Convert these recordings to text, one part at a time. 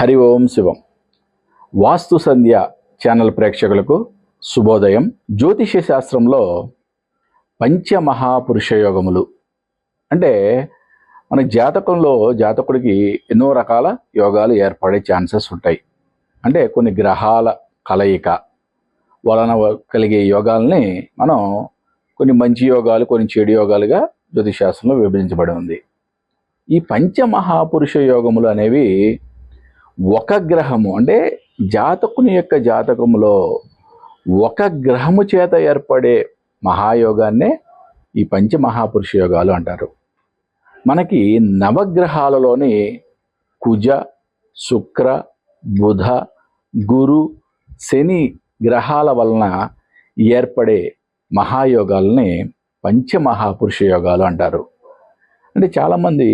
హరి ఓం శివం. వాస్తు సంధ్య channel ప్రేక్షకులకు శుభోదయం. జ్యోతిష్య శాస్త్రంలో పంచమహాపురుష యోగములు. అంటే మన జాతకంలో జాతకుడికి ఎన్నో రకాల యోగాలు ఏర్పడే ఛాన్సెస్ ఉంటాయి. అంటే కొన్ని గ్రహాల కలయిక వలన కలిగే యోగాల్ని మనం కొన్ని మంచి యోగాలు కొన్ని చెడు యోగాలుగా జ్యోతిశాస్త్రంలో విభజించబడి ఉంది. ఈ పంచమహాపురుష యోగములు అనేవి ఒక గ్రహము అంటే జాతకుని యొక్క జాతకములో ఒక గ్రహము చేత ఏర్పడే మహాయోగాన్నే ఈ పంచమహాపురుష యోగాలు అంటారు. మనకి నవగ్రహాలలోని కుజ శుక్ర బుధ గురు శని గ్రహాల వలన ఏర్పడే మహాయోగాలని పంచమహాపురుష యోగాలు అంటారు. అంటే చాలామంది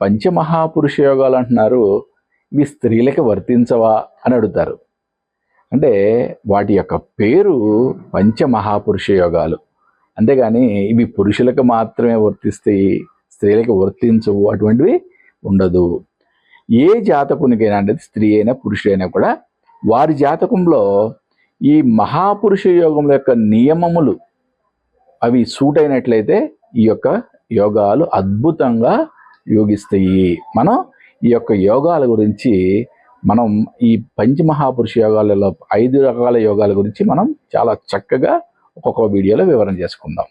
పంచమహాపురుష యోగాలు అంటున్నారు ఇవి స్త్రీలకి వర్తించవా అని అడుగుతారు. అంటే వాటి యొక్క పేరు పంచమహాపురుష యోగాలు. అంతేగాని ఇవి పురుషులకు మాత్రమే వర్తిస్తాయి స్త్రీలకు వర్తించవు అటువంటివి ఉండదు. ఏ జాతకునికైనా అంటే స్త్రీ అయినా పురుషుడైనా కూడా వారి జాతకంలో ఈ మహాపురుష యోగముల యొక్క నియమములు అవి సూట్ అయినట్లయితే ఈ యొక్క యోగాలు అద్భుతంగా యోగిస్తాయి. మనం ఈ యొక్క యోగాల గురించి మనం ఈ పంచమహాపురుష యోగాలలో ఐదు రకాల యోగాల గురించి మనం చాలా చక్కగా ఒక్కొక్క వీడియోలో వివరణ చేసుకుందాం.